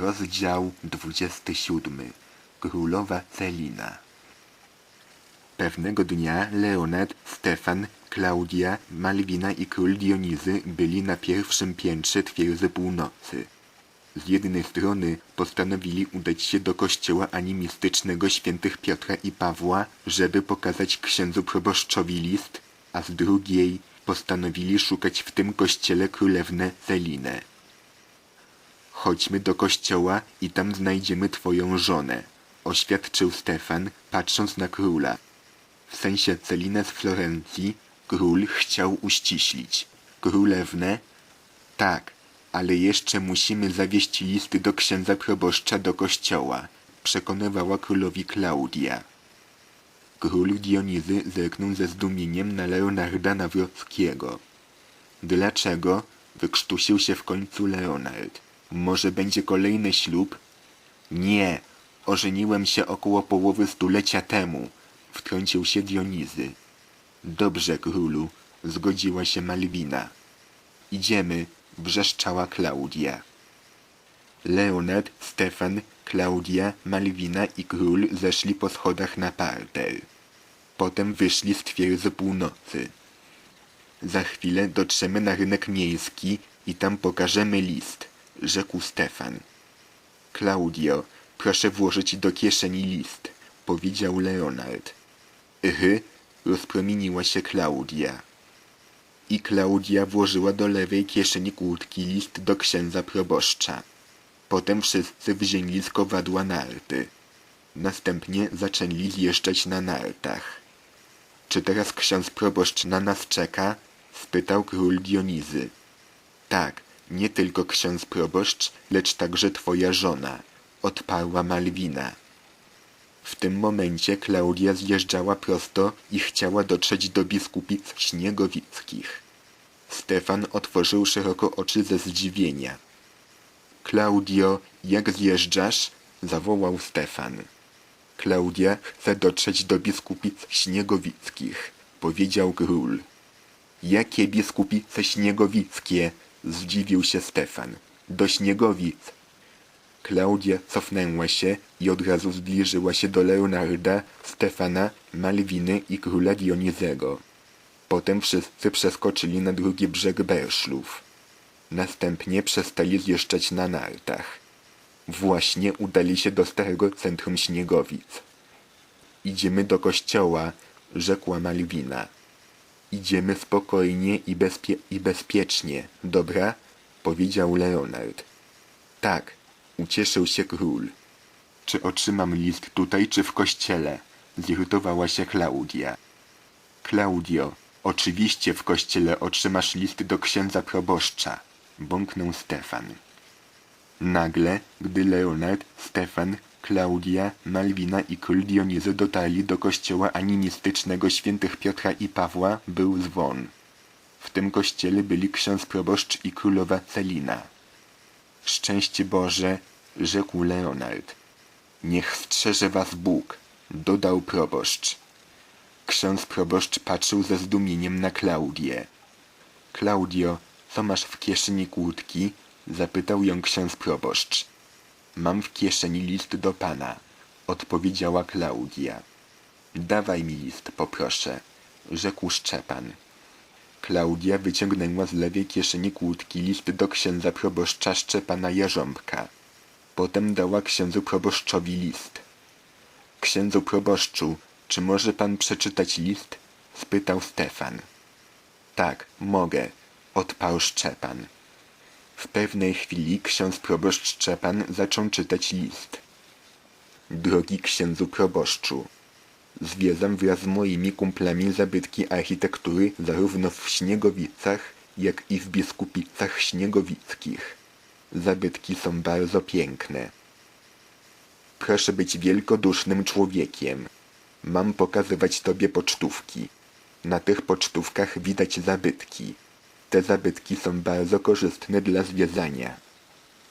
Rozdział 27. Królowa Celina Pewnego dnia Leonard, Stefan, Klaudia, Malwina i król Dionizy byli na pierwszym piętrze twierdzy północy. Z jednej strony postanowili udać się do kościoła animistycznego świętych Piotra i Pawła, żeby pokazać księdzu proboszczowi list, a z drugiej postanowili szukać w tym kościele królewnę Celinę. Chodźmy do kościoła i tam znajdziemy twoją żonę, oświadczył Stefan, patrząc na króla. W sensie Celinę z Florencji król chciał uściślić. Królewnę? Tak, ale jeszcze musimy zawieźć listy do księdza proboszcza do kościoła, przekonywała królowi Klaudia. Król Dionizy zerknął ze zdumieniem na Leonarda Nawrockiego. Dlaczego? Wykrztusił się w końcu Leonard. Może będzie kolejny ślub? Nie, ożeniłem się około połowy stulecia temu, wtrącił się Dionizy. Dobrze, królu, zgodziła się Malwina. Idziemy, wrzeszczała Klaudia. Leonard, Stefan, Klaudia, Malwina i król zeszli po schodach na parter. Potem wyszli z twierdzy północy. Za chwilę dotrzemy na rynek miejski i tam pokażemy list, rzekł Stefan. Klaudio, proszę włożyć do kieszeni list, powiedział Leonard. Yhy, rozpromieniła się Klaudia. I Klaudia włożyła do lewej kieszeni kurtki list do księdza proboszcza. Potem wszyscy wzięli z kowadła narty. Następnie zaczęli zjeżdżać na nartach. Czy teraz ksiądz proboszcz na nas czeka? spytał król Dionizy. Tak, nie tylko ksiądz proboszcz, lecz także twoja żona, odparła Malwina. W tym momencie Klaudia zjeżdżała prosto i chciała dotrzeć do biskupic śniegowickich. Stefan otworzył szeroko oczy ze zdziwienia. Klaudio, jak zjeżdżasz? zawołał Stefan. Klaudia chce dotrzeć do biskupic śniegowickich, powiedział król. Jakie biskupice śniegowickie? Zdziwił się Stefan. Do śniegowic. Klaudia cofnęła się i od razu zbliżyła się do Leonarda, Stefana, Malwiny i króla Dionizego. Potem wszyscy przeskoczyli na drugi brzeg Berszlów. Następnie przestali zjeżdżać na nartach. Właśnie udali się do starego centrum śniegowic. Idziemy do kościoła, rzekła Malwina. Idziemy spokojnie i, bezpie i bezpiecznie, dobra? powiedział Leonard. Tak, ucieszył się król. Czy otrzymam list tutaj, czy w kościele? zirytowała się Klaudia. Klaudio, oczywiście w kościele otrzymasz list do księdza proboszcza, bąknął Stefan. Nagle, gdy Leonard, Stefan, Klaudia, Malwina i król Dionizy dotarli do kościoła animistycznego świętych Piotra i Pawła, był dzwon. W tym kościele byli ksiądz proboszcz i królowa Celina. Szczęście Boże, rzekł Leonard. Niech strzeże was Bóg, dodał proboszcz. Ksiądz proboszcz patrzył ze zdumieniem na Klaudię. Klaudio, co masz w kieszeni kłódki? zapytał ją ksiądz proboszcz. Mam w kieszeni list do pana, odpowiedziała Klaudia. Dawaj mi list, poproszę, rzekł Szczepan. Klaudia wyciągnęła z lewej kieszeni kłódki list do księdza proboszcza Szczepana Jarząbka. Potem dała księdzu proboszczowi list. Księdzu proboszczu, czy może pan przeczytać list? spytał Stefan. Tak, mogę, odparł Szczepan. W pewnej chwili ksiądz proboszcz Szczepan zaczął czytać list. Drogi księdzu proboszczu, zwiedzam wraz z moimi kumplami zabytki architektury zarówno w Śniegowicach, jak i w biskupicach śniegowickich. Zabytki są bardzo piękne. Proszę być wielkodusznym człowiekiem. Mam pokazywać tobie pocztówki. Na tych pocztówkach widać zabytki. Te zabytki są bardzo korzystne dla zwiedzania.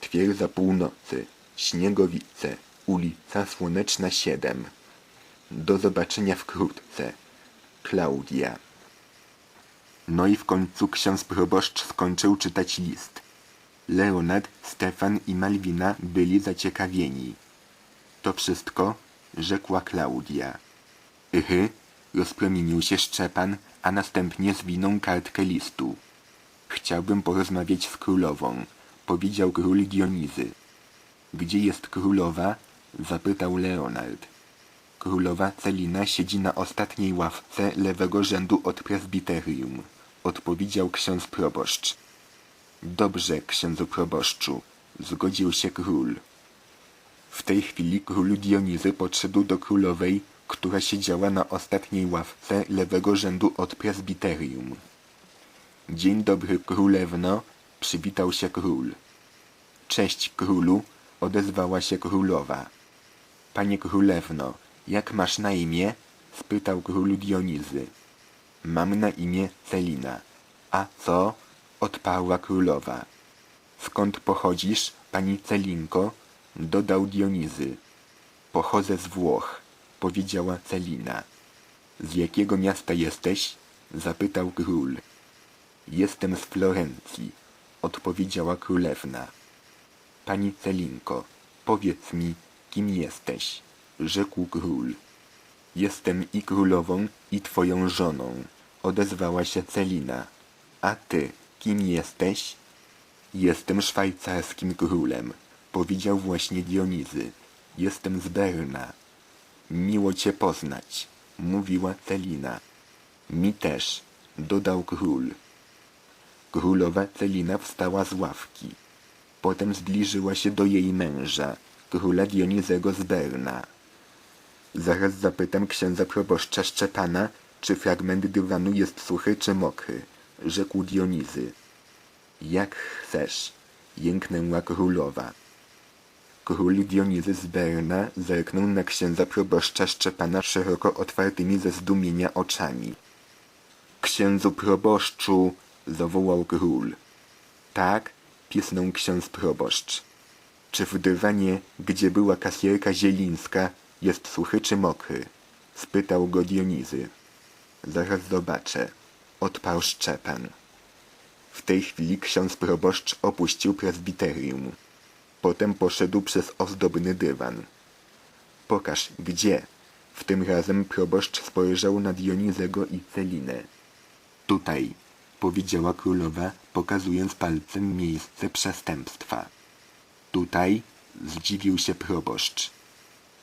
Twierdza północy, Śniegowice, ulica Słoneczna 7. Do zobaczenia wkrótce. Klaudia. No i w końcu ksiądz proboszcz skończył czytać list. Leonard, Stefan i Malwina byli zaciekawieni. To wszystko? rzekła Klaudia. Ychy, rozpromienił się Szczepan, a następnie zwinął kartkę listu. Chciałbym porozmawiać z królową, powiedział król Dionizy. Gdzie jest królowa? zapytał Leonard. Królowa Celina siedzi na ostatniej ławce lewego rzędu od prezbiterium, odpowiedział ksiądz proboszcz. Dobrze, księdzu proboszczu, zgodził się król. W tej chwili król Dionizy podszedł do królowej, która siedziała na ostatniej ławce lewego rzędu od prezbiterium. Dzień dobry, królewno, przywitał się król. Cześć, królu, odezwała się królowa. Panie królewno, jak masz na imię? spytał król Dionizy. Mam na imię Celina. A co? odparła królowa. Skąd pochodzisz, pani Celinko? dodał Dionizy. Pochodzę z Włoch, powiedziała Celina. Z jakiego miasta jesteś? zapytał król. Jestem z Florencji, odpowiedziała królewna. Pani Celinko, powiedz mi, kim jesteś? rzekł król. Jestem i królową, i twoją żoną, odezwała się Celina. A ty, kim jesteś? Jestem szwajcarskim królem, powiedział właśnie Dionizy. Jestem z Berna. Miło cię poznać, mówiła Celina. Mi też, dodał król. Królowa Celina wstała z ławki. Potem zbliżyła się do jej męża, króla Dionizego z Berna. Zaraz zapytam księdza proboszcza Szczepana, czy fragment dywanu jest suchy czy mokry, rzekł Dionizy. Jak chcesz, jęknęła królowa. Król Dionizy z Berna zerknął na księdza proboszcza Szczepana szeroko otwartymi ze zdumienia oczami. Księdzu proboszczu, zawołał król. Tak, pisnął ksiądz proboszcz. Czy w dywanie, gdzie była kasjerka Zielińska, jest suchy czy mokry? spytał go Dionizy. Zaraz zobaczę, odparł Szczepan. W tej chwili ksiądz proboszcz opuścił prezbiterium. Potem poszedł przez ozdobny dywan. Pokaż, gdzie? W tym razem proboszcz spojrzał na Dionizego i Celinę. Tutaj, powiedziała królowa, pokazując palcem miejsce przestępstwa. Tutaj? zdziwił się proboszcz.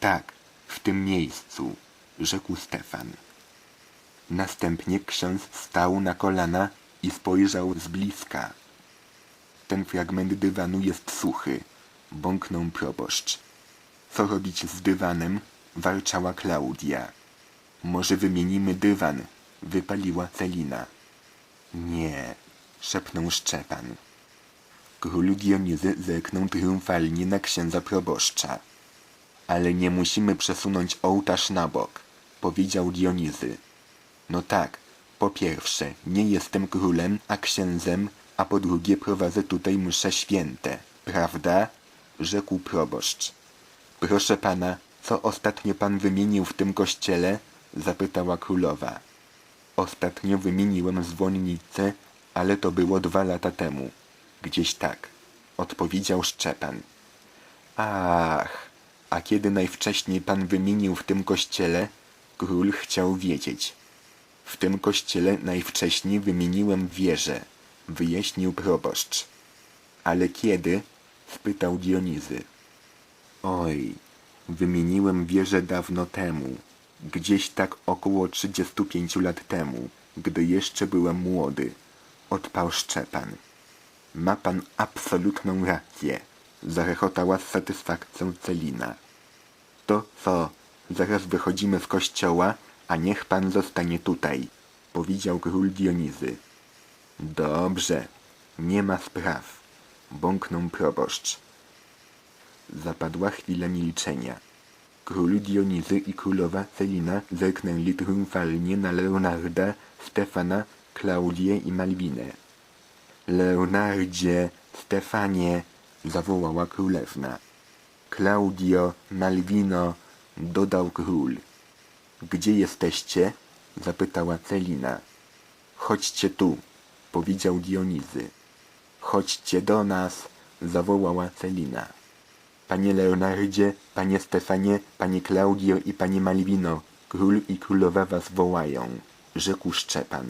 Tak, w tym miejscu, rzekł Stefan. Następnie ksiądz stał na kolana i spojrzał z bliska. Ten fragment dywanu jest suchy, bąknął proboszcz. Co robić z dywanem? warczała Klaudia. Może wymienimy dywan, wypaliła Celina. Nie, szepnął Szczepan. Król Dionizy zerknął triumfalnie na księdza proboszcza. Ale nie musimy przesunąć ołtarz na bok, powiedział Dionizy. No tak, po pierwsze, nie jestem królem, a księdzem, a po drugie prowadzę tutaj msze święte, prawda? rzekł proboszcz. Proszę pana, co ostatnio pan wymienił w tym kościele? zapytała królowa. Ostatnio wymieniłem dzwonnicę, ale to było dwa lata temu. Gdzieś tak, odpowiedział Szczepan. Ach, a kiedy najwcześniej pan wymienił w tym kościele? Król chciał wiedzieć. W tym kościele najwcześniej wymieniłem wieżę, wyjaśnił proboszcz. Ale kiedy? spytał Dionizy. Oj, wymieniłem wieżę dawno temu, gdzieś tak około 35 lat temu, gdy jeszcze byłem młody, odparł Szczepan. Ma pan absolutną rację, zarechotała z satysfakcją Celina. To co, zaraz wychodzimy z kościoła, a niech pan zostanie tutaj, powiedział król Dionizy. Dobrze, nie ma spraw, bąknął proboszcz. Zapadła chwila milczenia. Król Dionizy i królowa Celina zerknęli triumfalnie na Leonarda, Stefana, Klaudię i Malwinę. Leonardzie, Stefanie, zawołała królewna. Klaudio, Malwino, dodał król. Gdzie jesteście? zapytała Celina. Chodźcie tu, powiedział Dionizy. Chodźcie do nas, zawołała Celina. Panie Leonardzie, panie Stefanie, panie Klaudio i panie Malwino, król i królowa was wołają, rzekł Szczepan.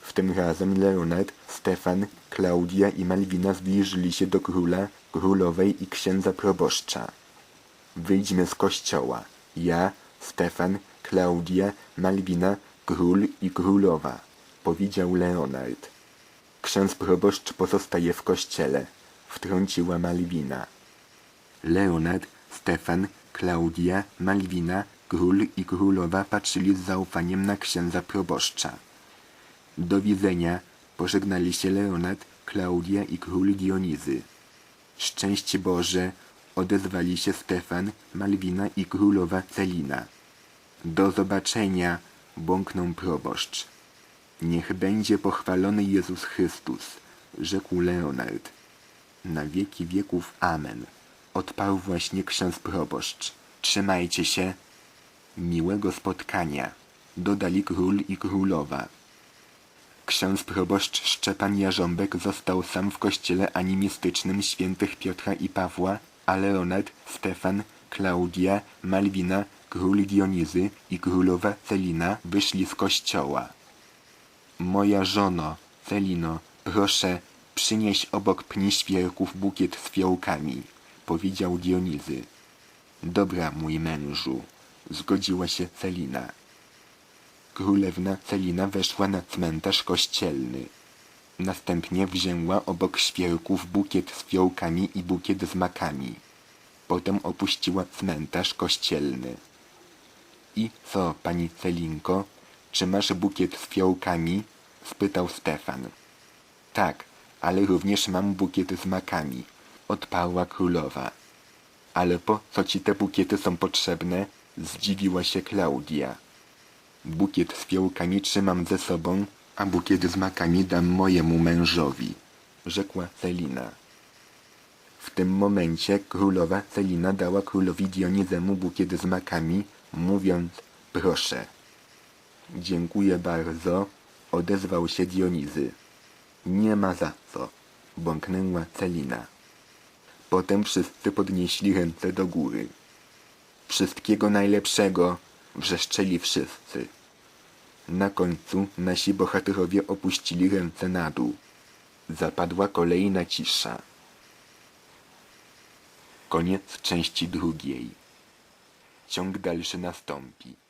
Wtem razem Leonard, Stefan, Klaudia i Malwina zbliżyli się do króla, królowej i księdza proboszcza. Wyjdźmy z kościoła. Ja, Stefan, Klaudia, Malwina, król i królowa, powiedział Leonard. Ksiądz proboszcz pozostaje w kościele, wtrąciła Malwina. Leonard, Stefan, Klaudia, Malwina, król i królowa patrzyli z zaufaniem na księdza proboszcza. Do widzenia, pożegnali się Leonard, Klaudia i król Dionizy. Szczęście Boże, odezwali się Stefan, Malwina i królowa Celina. Do zobaczenia, bąknął proboszcz. Niech będzie pochwalony Jezus Chrystus, rzekł Leonard. Na wieki wieków Amen. Odparł właśnie ksiądz proboszcz. Trzymajcie się. Miłego spotkania, dodali król i królowa. Ksiądz proboszcz Szczepan Jarząbek został sam w kościele animistycznym świętych Piotra i Pawła, a Leonard, Stefan, Klaudia, Malwina, król Dionizy i królowa Celina wyszli z kościoła. Moja żono, Celino, proszę, przynieś obok pni świerków bukiet z fiołkami, powiedział Dionizy. Dobra, mój mężu, zgodziła się Celina. Królewna Celina weszła na cmentarz kościelny. Następnie wzięła obok świerków bukiet z fiołkami i bukiet z makami. Potem opuściła cmentarz kościelny. I co, pani Celinko, czy masz bukiet z fiołkami? spytał Stefan. Tak, ale również mam bukiet z makami, odparła królowa. Ale po co ci te bukiety są potrzebne? Zdziwiła się Klaudia. Bukiet z fiołkami trzymam ze sobą, a bukiet z makami dam mojemu mężowi, rzekła Celina. W tym momencie królowa Celina dała królowi Dionizemu bukiet z makami, mówiąc proszę. Dziękuję bardzo, odezwał się Dionizy. Nie ma za co, bąknęła Celina. Potem wszyscy podnieśli ręce do góry. Wszystkiego najlepszego, wrzeszczeli wszyscy. Na końcu nasi bohaterowie opuścili ręce na dół. Zapadła kolejna cisza. Koniec części drugiej. Ciąg dalszy nastąpi.